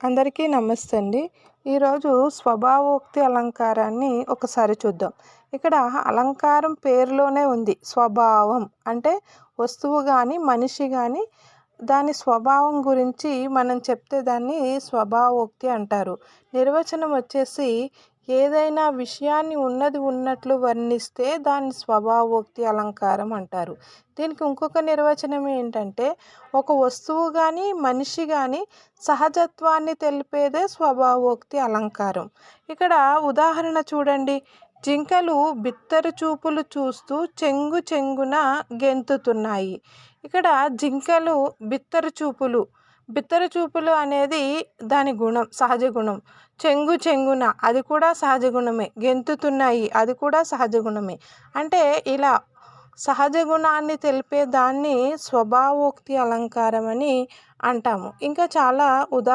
అందరికీ నమస్తే అండి ఈరోజు స్వభావోక్తి అలంకారాన్ని ఒకసారి చూద్దాం. ఇక్కడ అలంకారం పేరులోనే ఉంది. స్వభావం అంటే వస్తువు కానీ మనిషి కానీ దాని స్వభావం గురించి మనం చెప్తే దాన్ని స్వభావోక్తి అంటారు. నిర్వచనం వచ్చేసి ఏదైనా విషయాన్ని ఉన్నది ఉన్నట్లు వర్ణిస్తే దాన్ని స్వభావోక్తి అలంకారం అంటారు. దీనికి ఇంకొక నిర్వచనం ఏంటంటే ఒక వస్తువు కానీ మనిషి కానీ సహజత్వాన్ని తెలిపేదే స్వభావోక్తి అలంకారం. ఇక్కడ ఉదాహరణ చూడండి. జింకలు బిత్తరు చూపులు చూస్తూ చెంగు చెంగున గెంతుతున్నాయి. ఇక్కడ జింకలు బిత్తరు చూపులు. బిత్తరు చూపులు అనేది దాని గుణం సహజ గుణం. చెంగు చెంగున అది కూడా సహజ గుణమే. గెంతుతున్నాయి అది కూడా సహజ గుణమే. అంటే ఇలా సహజ గుణాన్ని తెలిపే దాన్ని స్వభావోక్తి అలంకారం అని అంటాము. ఇంకా చాలా ఉదా